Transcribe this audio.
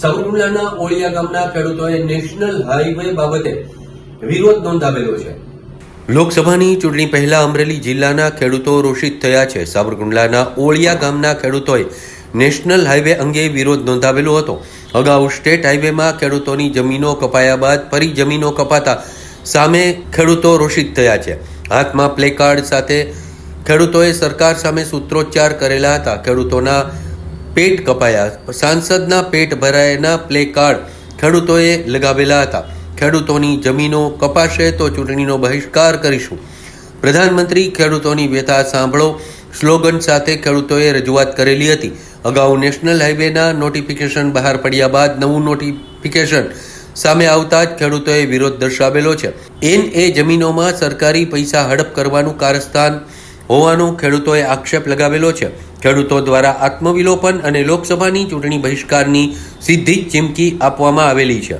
સાવરકુંડલાના ઓળિયા ગામના ખેડૂતોએ national highway બાબતે વિરોધ નોંધાવેલો છે. લોકસભાની ચૂંટણી પહેલા અમરેલી જિલ્લાના ખેડૂતો રોષિત થયા છે. સાવરકુંડલાના ઓળિયા ગામના ખેડૂતોએ નેશનલ હાઈવે અંગે વિરોધ નોંધાવેલો હતો. અગાઉ સ્ટેટ હાઈવેમાં ખેડૂતોની જમીનો કપાયા બાદ ફરી જમીનો કપાતા સામે ખેડૂતો રોષિત થયા છે. હાથમાં પ્લેકાર્ડ સાથે ખેડૂતોએ સરકાર સામે સૂત્રોચ્ચાર કરેલા હતા. ખેડૂતોના પેટ કપાયા. સાંસદના પેટ ભરાયના પ્લે કાર્ડ ખેડૂતોએ લગાવેલા હતા. ખેડૂતોની જમીનો કપાશે તો ચૂંટણીનો બહિષ્કાર કરીશું. પ્રધાનમંત્રી ખેડૂતોની વ્યથા સાંભળો. સ્લોગન સાથે ખેડૂતોએ રજૂઆત કરેલી હતી. અગાઉ નેશનલ હાઈવેના નોટિફિકેશન બહાર પડ્યા બાદ નવું નોટિફિકેશન સામે આવતા જ ખેડૂતોએ વિરોધ દર્શાવેલો છે. એન એ જમીનોમાં સરકારી પૈસા હડપ કરવાનું કારસ્થાન હોવાનો ખેડૂતોએ આક્ષેપ લગાવેલો છે. ખેડૂતો દ્વારા આત્મવિલોપન અને લોકસભાની ચૂંટણી બહિષ્કારની સીધી ચીમકી આપવામાં આવેલી છે.